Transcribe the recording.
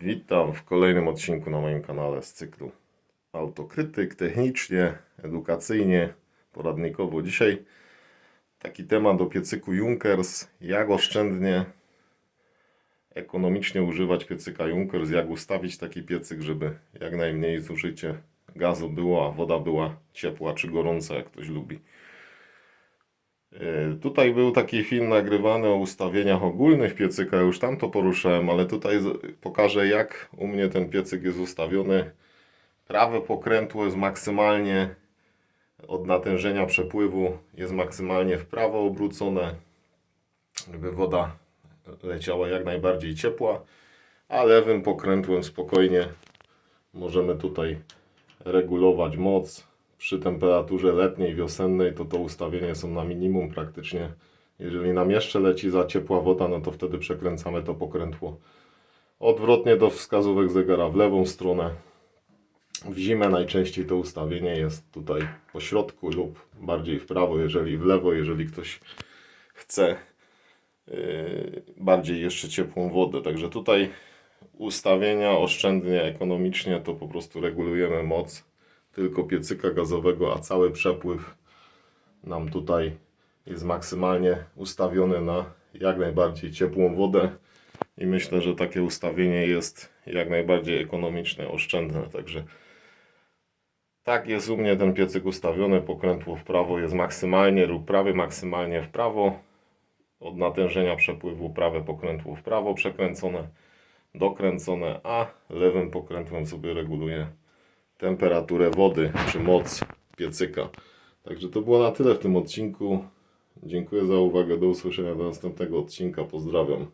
Witam w kolejnym odcinku na moim kanale z cyklu Autokrytyk, technicznie, edukacyjnie, poradnikowo. Dzisiaj taki temat o piecyku Junkers, jak oszczędnie, ekonomicznie używać piecyka Junkers, jak ustawić taki piecyk, żeby jak najmniej zużycie gazu było, a woda była ciepła czy gorąca, jak ktoś lubi. Yy, Tutaj był taki film nagrywany o ustawieniach ogólnych piecyka, już tam to poruszałem, ale tutaj pokażę jak u mnie ten piecyk jest ustawiony. Prawe pokrętło jest maksymalnie od natężenia przepływu, jest maksymalnie w prawo obrócone, żeby woda leciała jak najbardziej ciepła, a lewym pokrętłem spokojnie możemy tutaj regulować moc. Przy temperaturze letniej, wiosennej to to ustawienie są na minimum praktycznie. Jeżeli nam jeszcze leci za ciepła woda, no to wtedy przekręcamy to pokrętło odwrotnie do wskazówek zegara w lewą stronę. W zimę najczęściej to ustawienie jest tutaj po środku lub bardziej w prawo, jeżeli w lewo, jeżeli ktoś chce yy, bardziej jeszcze ciepłą wodę. Także tutaj ustawienia oszczędnie, ekonomicznie to po prostu regulujemy moc tylko piecyka gazowego, a cały przepływ nam tutaj jest maksymalnie ustawiony na jak najbardziej ciepłą wodę. I myślę, że takie ustawienie jest jak najbardziej ekonomiczne, oszczędne, także tak jest u mnie ten piecyk ustawiony, pokrętło w prawo jest maksymalnie lub prawie maksymalnie w prawo, od natężenia przepływu prawe pokrętło w prawo przekręcone, dokręcone, a lewym pokrętłem sobie reguluję temperaturę wody czy moc piecyka. Także to było na tyle w tym odcinku. Dziękuję za uwagę. Do usłyszenia do następnego odcinka. Pozdrawiam.